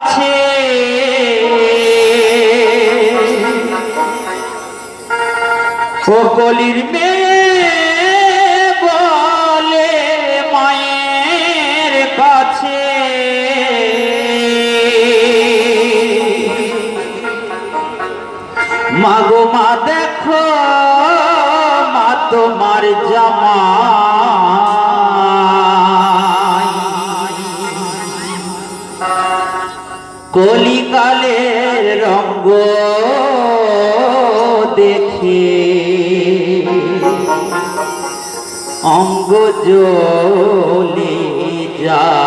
আছে। ও কলির মেয়ে বলে মায়ের কাছে। মাগো মা দেখো মা তোমার জামা কলিকালের রঙ্গ দেখে অঙ্গ জ্বলে যায়।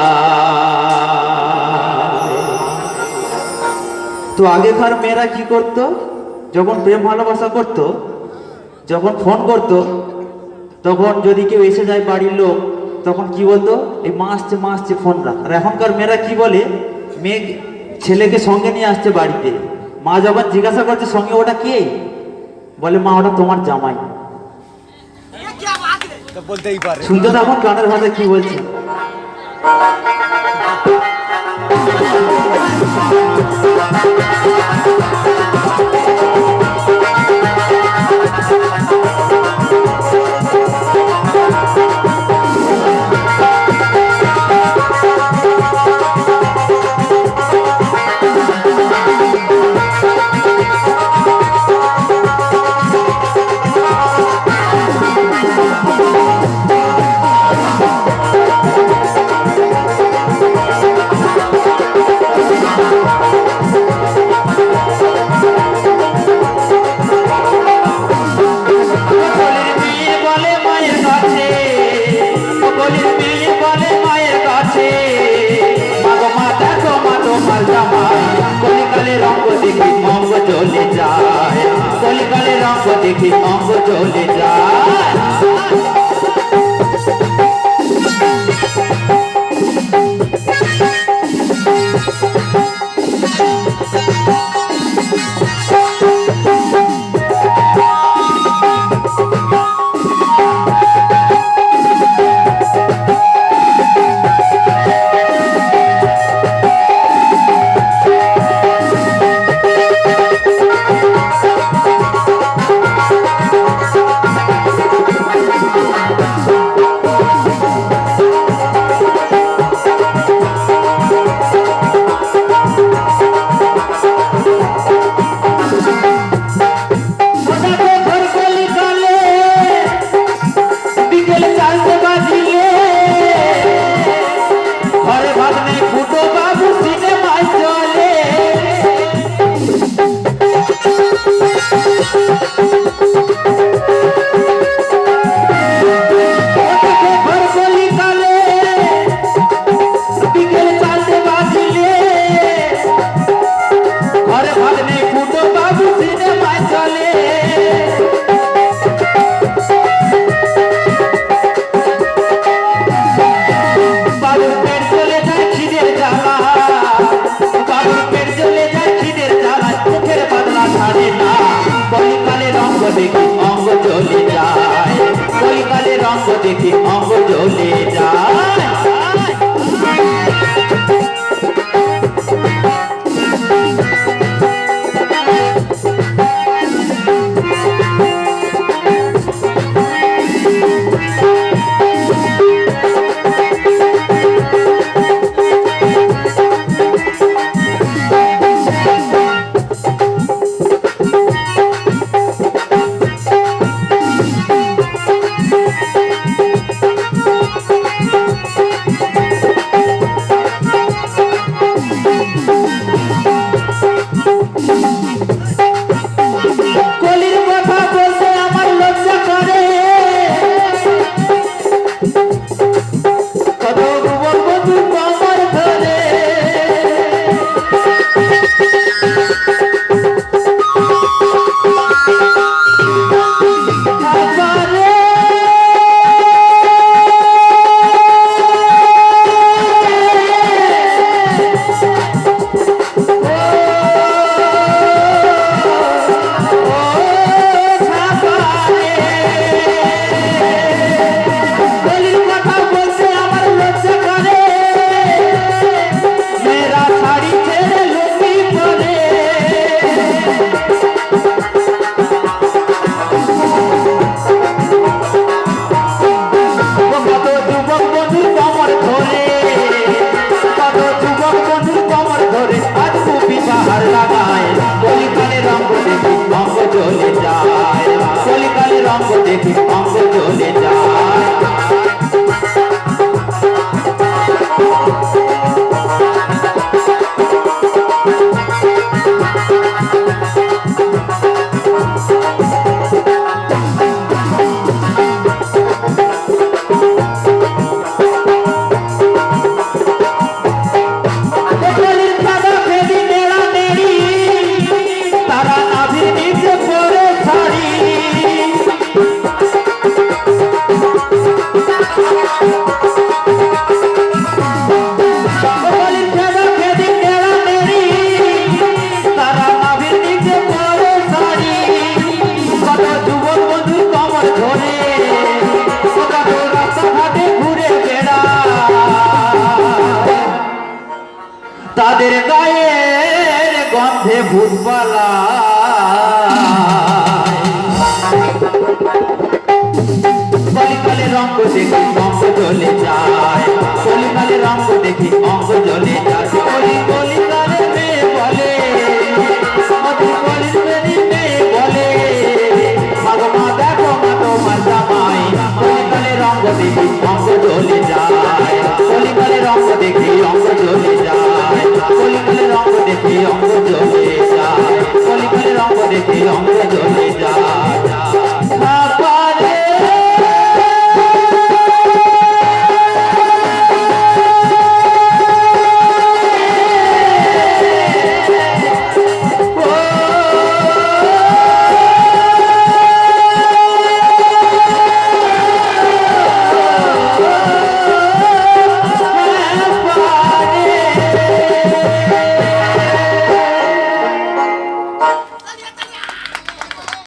তো আগেকার মেয়েরা কি করত? যখন প্রেম ভালোবাসা করত, যখন ফোন করত, তখন যদি কেউ এসে যায় বাড়ির লোক, তখন কি বলতো? এই মা আসছে মা ফোন রাখ আর এখনকার মেয়েরা কি বলে? মেয়ে ছেলেকে সঙ্গে নিয়ে আসছে বাড়িতে। মা যখন জিজ্ঞাসা করছে সঙ্গে ওটা কে? বলে মা ওটা তোমার জামাই। বলতেই পারে। শুনতে তখন কানের ভাষা কি বলছে? সকলের দেখি অঙ্গ চলে যায় তাদের গায়ের গন্ধে ভূতপালা কলিকালে রঙ্গ দেখি অঙ্গ জ্বলে যায়। কলিকালে রঙ্গ দেখি অঙ্গ জ্বলে যায়। কলি কলিকালে মেয়ে বলে রঙ্গ দেখি অঙ্গ